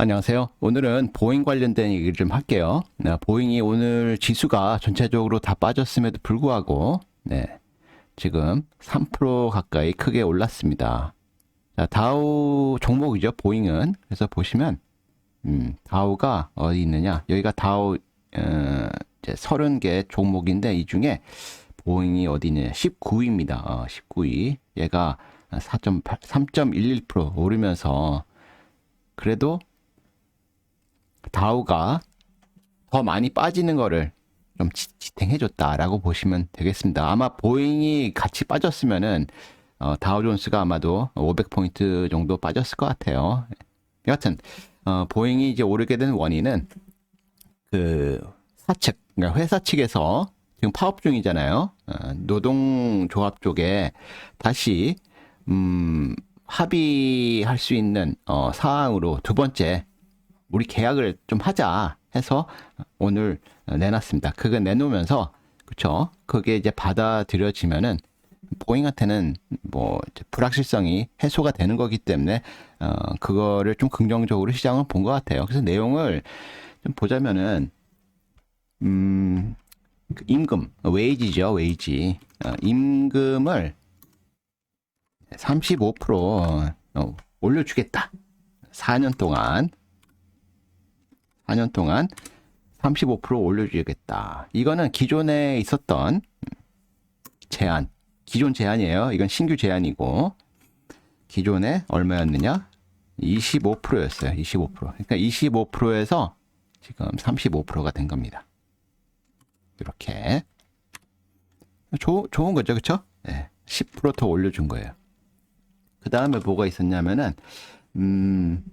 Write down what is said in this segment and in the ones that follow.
안녕하세요. 오늘은 보잉 관련된 얘기를 좀 할게요. 네, 보잉이 오늘 지수가 전체적으로 다 빠졌음에도 불구하고, 네, 지금 3% 가까이 크게 올랐습니다. 자, 다우 종목이죠, 보잉은. 그래서 보시면, 음, 다우가 어디 있느냐. 여기가 다우, 어, 이제 30개 종목인데, 이 중에 보잉이 어디 있느냐. 19위입니다. 어, 19위. 얘가 4.8, 3.11% 오르면서, 그래도 다우가 더 많이 빠지는 거를 좀 지- 지탱해줬다라고 보시면 되겠습니다. 아마 보잉이 같이 빠졌으면은 어, 다우존스가 아마도 500포인트 정도 빠졌을 것 같아요. 여하튼 어, 보잉이 이제 오르게 된 원인은 그 사측, 그러니까 회사 측에서 지금 파업 중이잖아요. 어, 노동조합 쪽에 다시 음, 합의할 수 있는 어, 사항으로 두 번째 우리 계약을 좀 하자 해서 오늘 내놨습니다. 그거 내놓으면서 그쵸? 그게 이제 받아들여지면은 보잉한테는 뭐 불확실성이 해소가 되는 거기 때문에 어 그거를 좀 긍정적으로 시장은 본 것 같아요. 그래서 내용을 좀 보자면은 음그 임금 웨이지죠 웨이지 어, 임금을 35% 어, 올려주겠다. 4년 동안 4년 동안 35% 올려주겠다. 이거는 기존에 있었던 제한, 기존 제한이에요. 이건 신규 제한이고, 기존에 얼마였느냐? 25%였어요. 25%. 그러니까 25%에서 지금 35%가 된 겁니다. 이렇게. 조, 좋은 거죠. 그쵸? 네, 10%더 올려준 거예요. 그 다음에 뭐가 있었냐면은, 음,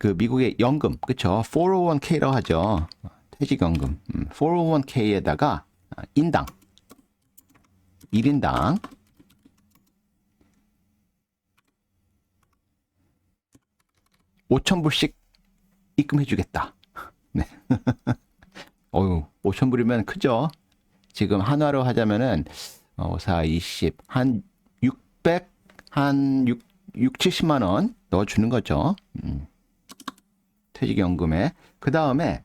그 미국의 연금, 그쵸? 401k라고 하죠. 퇴직연금. 음, 401k에다가 인당, 1인당 5천불씩 입금해 주겠다. 네. 어유 5천 불이면 크죠? 지금 한화로 하자면은, 어, 4, 20, 한 600, 한 6, 6, 70만원 넣어주는 거죠. 음. 퇴직연금에. 그 다음에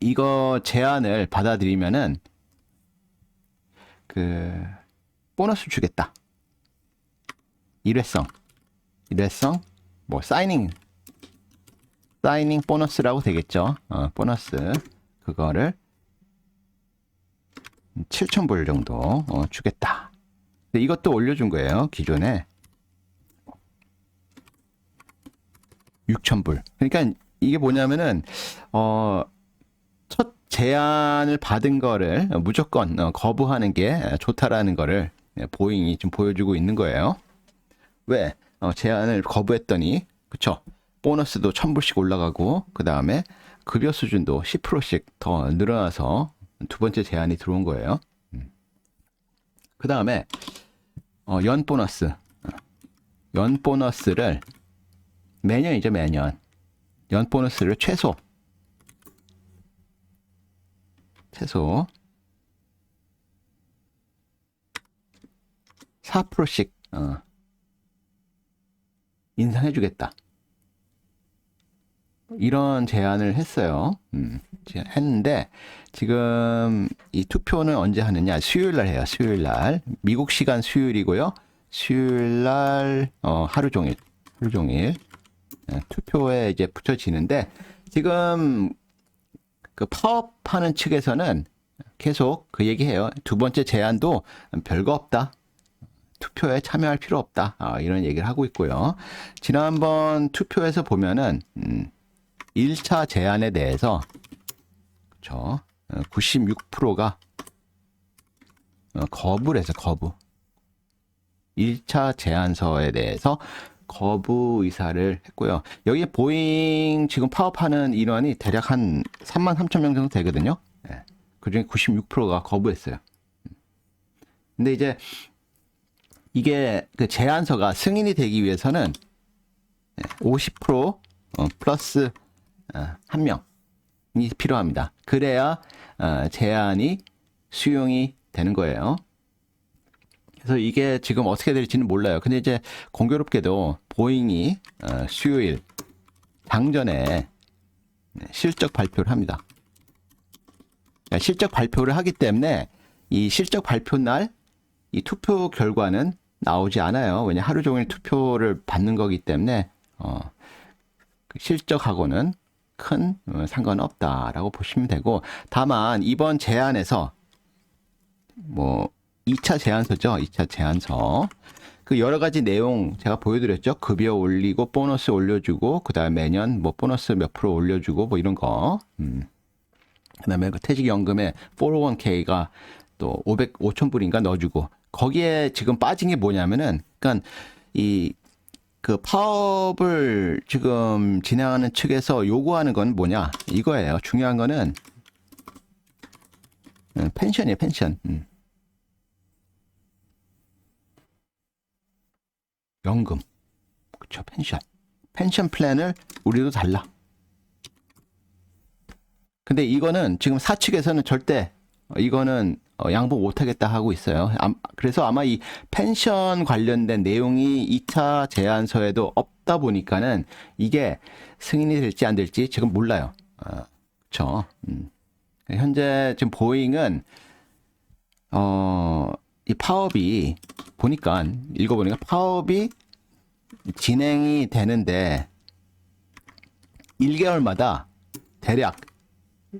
이거 제안을 받아들이면은 그 보너스 주겠다. 일회성. 일회성 뭐 사이닝. 사이닝 보너스라고 되겠죠. 어, 보너스. 그거를 7,000불 정도 어, 주겠다. 근데 이것도 올려준 거예요 기존에 6,000불. 그러니까 이게 뭐냐면은 어, 첫 제안을 받은 거를 무조건 어, 거부하는 게 좋다라는 거를 보잉이 좀 보여주고 있는 거예요. 왜? 어, 제안을 거부했더니 그쵸? 보너스도 1,000불씩 올라가고 그 다음에 급여 수준도 10%씩 더 늘어나서 두 번째 제안이 들어온 거예요. 그 다음에 어, 연 보너스. 연 보너스를 매년이죠, 매년. 연 보너스를 최소. 최소. 4%씩, 어, 인상해 주겠다. 이런 제안을 했어요. 음, 제- 했는데, 지금 이 투표는 언제 하느냐? 수요일 날 해요, 수요일 날. 미국 시간 수요일이고요. 수요일 날, 어, 하루 종일. 하루 종일. 예, 투표에 이제 붙여지는데 지금 그 파업하는 측에서는 계속 그 얘기해요. 두 번째 제안도 별거 없다. 투표에 참여할 필요 없다. 아, 이런 얘기를 하고 있고요. 지난번 투표에서 보면은 음, 1차 제안에 대해서 그렇죠. 96%가 어, 거부를 해서 거부. 1차 제안서에 대해서 거부 의사를 했고요. 여기에 보잉 지금 파업하는 인원이 대략 한 3만 3천 명 정도 되거든요. 예. 그중에 96%가 거부했어요. 근데 이제 이게 그 제안서가 승인이 되기 위해서는 50% 어, 플러스 어, 한 명이 필요합니다. 그래야 어, 제안이 수용이 되는 거예요. 그래서 이게 지금 어떻게 될지는 몰라요. 근데 이제 공교롭게도 보잉이 어, 수요일 당전에 실적 발표를 합니다. 그러니까 실적 발표를 하기 때문에 이 실적 발표 날 이 투표 결과는 나오지 않아요. 왜냐 하루 종일 투표를 받는 거기 때문에 어, 그 실적하고는 큰 어, 상관없다라고 보시면 되고 다만 이번 제안에서 뭐 2차 제안서죠. 2차 제안서. 그 여러 가지 내용 제가 보여드렸죠. 급여 올리고 보너스 올려주고 그다음에 매년 뭐 보너스 몇 프로 올려주고 뭐 이런 거. 음. 그다음에 그 퇴직연금에 401k가 또 500, 5천 불인가 넣어주고 거기에 지금 빠진 게 뭐냐면은 그러니까 이 그 파업을 지금 진행하는 측에서 요구하는 건 뭐냐 이거예요. 중요한 거는 음, 펜션이에요, 펜션. 음. 연금. 그쵸, 펜션. 펜션 플랜을 우리도 달라. 근데 이거는 지금 사측에서는 절대 어, 이거는 어, 양보 못하겠다 하고 있어요. 암- 그래서 아마 이 펜션 관련된 내용이 2차 제안서에도 없다 보니까는 이게 승인이 될지 안 될지 지금 몰라요. 어, 그쵸. 음. 현재 지금 보잉은 어, 이 파업이 보니까 읽어보니까 파업이 진행이 되는데 1개월마다 대략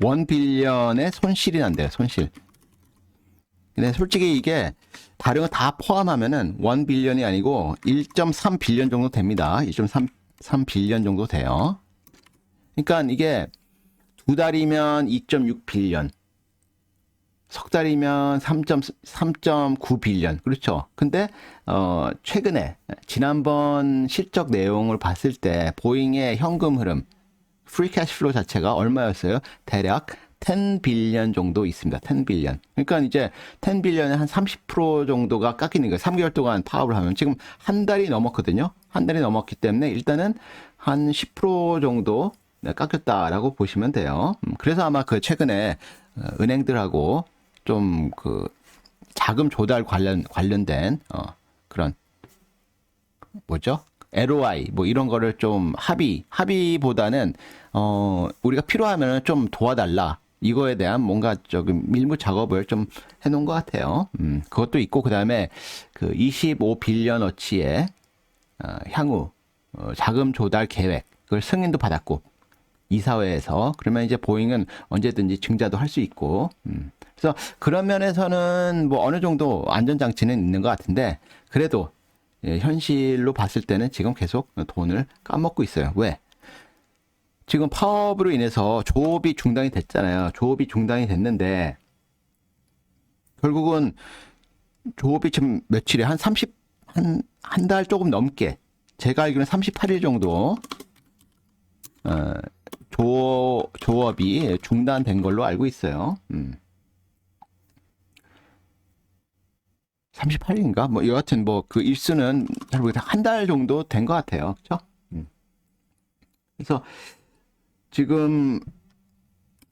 원 빌리언의 손실이 난대요. 손실. 근데 솔직히 이게 다른 거 다 포함하면은 원 빌리언이 아니고 1.3 빌리언 정도 됩니다. 1.3 3 빌리언 정도 돼요. 그러니까 이게 두 달이면 2.6 빌리언. 석 달이면 3.3.9 빌리언. 그렇죠. 근데 어 최근에 지난번 실적 내용을 봤을 때 보잉의 현금 흐름 프리 캐시플로 자체가 얼마였어요? 대략 10 빌리언 정도 있습니다. 10 빌리언. 그러니까 이제 10 빌리언에 한30% 정도가 깎이는 거예요. 3개월 동안 파업을 하면 지금 한 달이 넘었거든요. 한 달이 넘었기 때문에 일단은 한 10% 정도 네, 깎였다라고 보시면 돼요. 음, 그래서 아마 그 최근에 어, 은행들하고 좀 그 자금 조달 관련 관련된 어 그런 뭐죠? LOI 뭐 이런 거를 좀 합의 합의보다는 어 우리가 필요하면은 좀 도와달라 이거에 대한 뭔가 조금 밀무 작업을 좀 해놓은 것 같아요. 음 그것도 있고 그 다음에 그 25 빌리언 어치의 어, 향후 어, 자금 조달 계획 그걸 승인도 받았고 이사회에서 그러면 이제 보잉은 언제든지 증자도 할 수 있고 음. 그래서 그런 면에서는 뭐 어느 정도 안전 장치는 있는 것 같은데 그래도 예, 현실로 봤을 때는 지금 계속 돈을 까먹고 있어요. 왜? 지금 파업으로 인해서 조업이 중단이 됐잖아요. 조업이 중단이 됐는데 결국은 조업이 지금 며칠에 한 30, 한, 한 달 조금 넘게 제가 알기로는 38일 정도 어, 조, 조업이 중단된 걸로 알고 있어요. 음. 38일인가? 뭐, 여하튼 뭐, 그 일수는 잘 모르겠다. 한 달 정도 된 것 같아요. 그죠? 음. 그래서, 지금,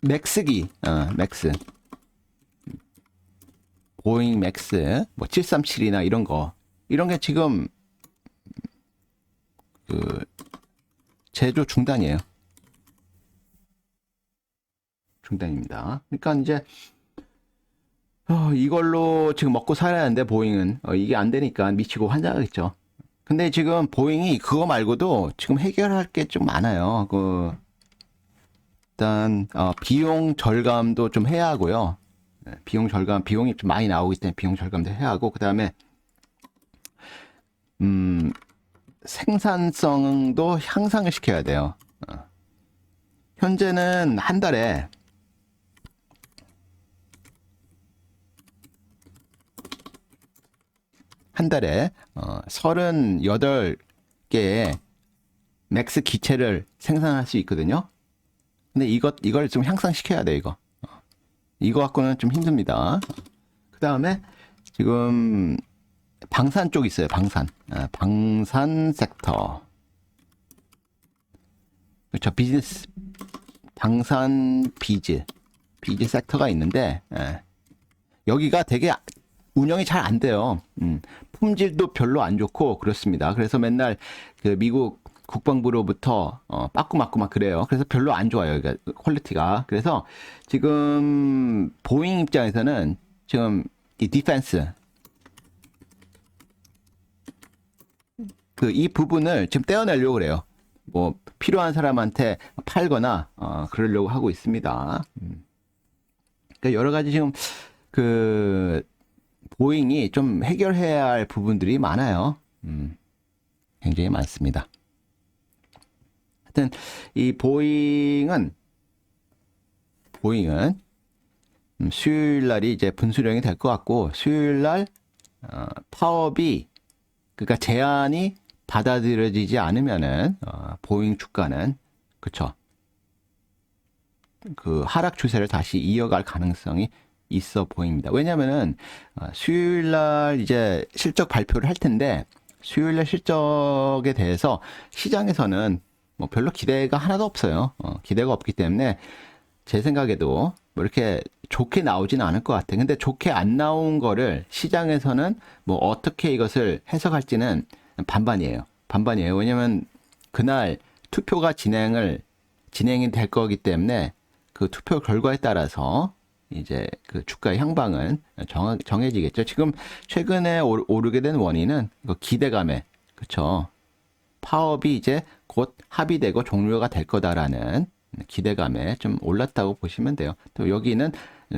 맥스기, 어, 맥스. 보잉 맥스, 뭐, 737이나 이런 거. 이런 게 지금, 그, 제조 중단이에요. 중단입니다. 그러니까 이제, 어, 이걸로 지금 먹고 살아야 하는데 보잉은 어, 이게 안 되니까 미치고 환장하겠죠. 근데 지금 보잉이 그거 말고도 지금 해결할 게 좀 많아요. 그 일단 어, 비용 절감도 좀 해야 하고요. 네, 비용 절감 비용이 좀 많이 나오기 때문에 비용 절감도 해야 하고 그다음에 음 생산성도 향상을 시켜야 돼요. 어. 현재는 한 달에 한 달에 어, 38개의 맥스 기체를 생산할 수 있거든요. 근데 이것 이걸 좀 향상시켜야 돼 이거. 어, 이거 갖고는 좀 힘듭니다. 그 다음에 지금 방산 쪽 있어요. 방산, 아, 방산 섹터. 그렇죠. 비즈니스 방산 비즈 비즈 섹터가 있는데 예. 여기가 되게 운영이 잘 안 돼요. 음, 품질도 별로 안 좋고 그렇습니다. 그래서 맨날 그 미국 국방부로부터 어, 빠꾸 맞고 막 그래요. 그래서 별로 안 좋아요. 그러니까 퀄리티가. 그래서 지금 보잉 입장에서는 지금 이 디펜스 그 이 부분을 지금 떼어내려고 그래요. 뭐 필요한 사람한테 팔거나 어, 그러려고 하고 있습니다. 음. 그러니까 여러 가지 지금 그 보잉이 좀 해결해야 할 부분들이 많아요. 음, 굉장히 많습니다. 하여튼 이 보잉은 보잉은 음, 수요일 날이 이제 분수령이 될 것 같고 수요일 날 어, 파업이 그러니까 제안이 받아들여지지 않으면은 어, 보잉 주가는 그쵸 그 하락 추세를 다시 이어갈 가능성이 있어 보입니다. 왜냐면은 어, 수요일 날 이제 실적 발표를 할 텐데 수요일 날 실적에 대해서 시장에서는 뭐 별로 기대가 하나도 없어요. 어, 기대가 없기 때문에 제 생각에도 뭐 이렇게 좋게 나오지는 않을 것 같아요. 근데 좋게 안 나온 거를 시장에서는 뭐 어떻게 이것을 해석할지는 반반이에요. 반반이에요. 왜냐면 그날 투표가 진행을 진행이 될 거기 때문에 그 투표 결과에 따라서 이제 그 주가의 향방은 정, 정해지겠죠. 지금 최근에 오르- 오르게 된 원인은 기대감에 그쵸. 파업이 이제 곧 합의되고 종료가 될 거다라는 기대감에 좀 올랐다고 보시면 돼요. 또 여기는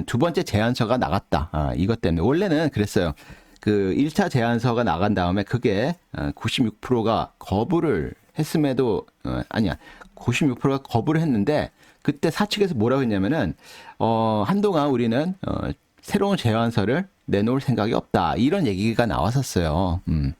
두 번째 제안서가 나갔다. 아, 이것 때문에. 원래는 그랬어요. 그 1차 제안서가 나간 다음에 그게 96%가 거부를 했음에도, 어, 아니야. 96%가 거부를 했는데 그때 사측에서 뭐라고 했냐면은, 어, 한동안 우리는, 어, 새로운 제안서를 내놓을 생각이 없다. 이런 얘기가 나왔었어요. 음.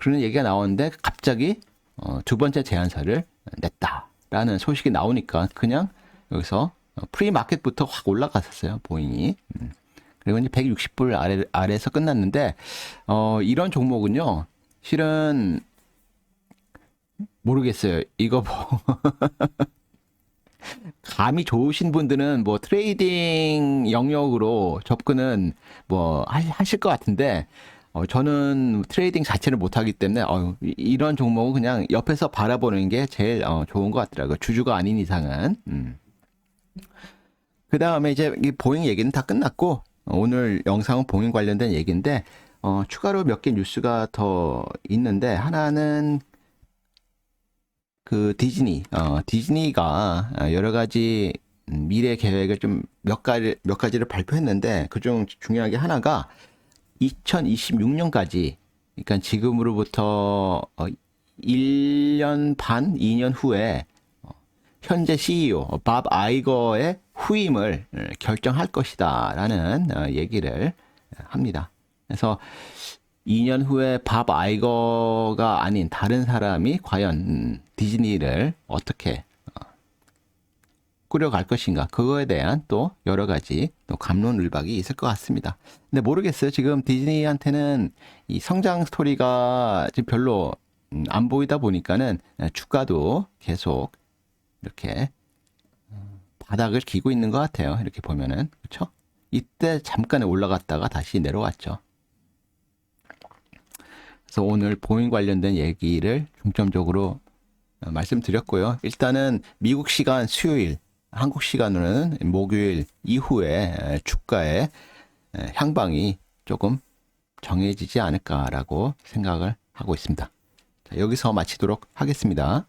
그런 얘기가 나오는데 갑자기 어, 두 번째 제안서를 냈다라는 소식이 나오니까 그냥 여기서 어, 프리마켓부터 확 올라갔었어요 보잉이 음. 그리고 이제 160불 아래 아래에서 끝났는데 어, 이런 종목은요 실은 모르겠어요 이거 뭐 감이 좋으신 분들은 뭐 트레이딩 영역으로 접근은 뭐 하- 하실 것 같은데 어, 저는 트레이딩 자체를 못하기 때문에 어, 이- 이런 종목은 그냥 옆에서 바라보는 게 제일 어, 좋은 것 같더라고요. 주주가 아닌 이상은. 음. 그 다음에 이제 이 보잉 얘기는 다 끝났고 어, 오늘 영상은 보잉 관련된 얘기인데 어, 추가로 몇 개 뉴스가 더 있는데 하나는 그 디즈니, 어, 디즈니가 어, 여러 가지 음, 미래 계획을 좀 몇 가지 몇 가지를 발표했는데 그중 중요하게 하나가 2026년까지, 그러니까 지금으로부터 어, 1년 반, 2년 후에 어, 현재 CEO 밥 아이거의 후임을 어, 결정할 것이다라는 어, 얘기를 합니다. 그래서 2년 후에 밥 아이거가 아닌 다른 사람이 과연 음, 디즈니를 어떻게 어, 꾸려갈 것인가 그거에 대한 또 여러 가지 또 감론을박이 있을 것 같습니다. 근데 모르겠어요. 지금 디즈니한테는 이 성장 스토리가 지금 별로 음, 안 보이다 보니까는 주가도 계속 이렇게 어, 바닥을 기고 있는 것 같아요. 이렇게 보면은 그렇죠? 이때 잠깐 올라갔다가 다시 내려왔죠. 그래서 오늘 보잉 관련된 얘기를 중점적으로 어, 말씀드렸고요. 일단은 미국 시간 수요일, 한국 시간으로는 목요일 이후에 에, 주가의 에, 향방이 조금 정해지지 않을까라고 생각을 하고 있습니다. 자, 여기서 마치도록 하겠습니다.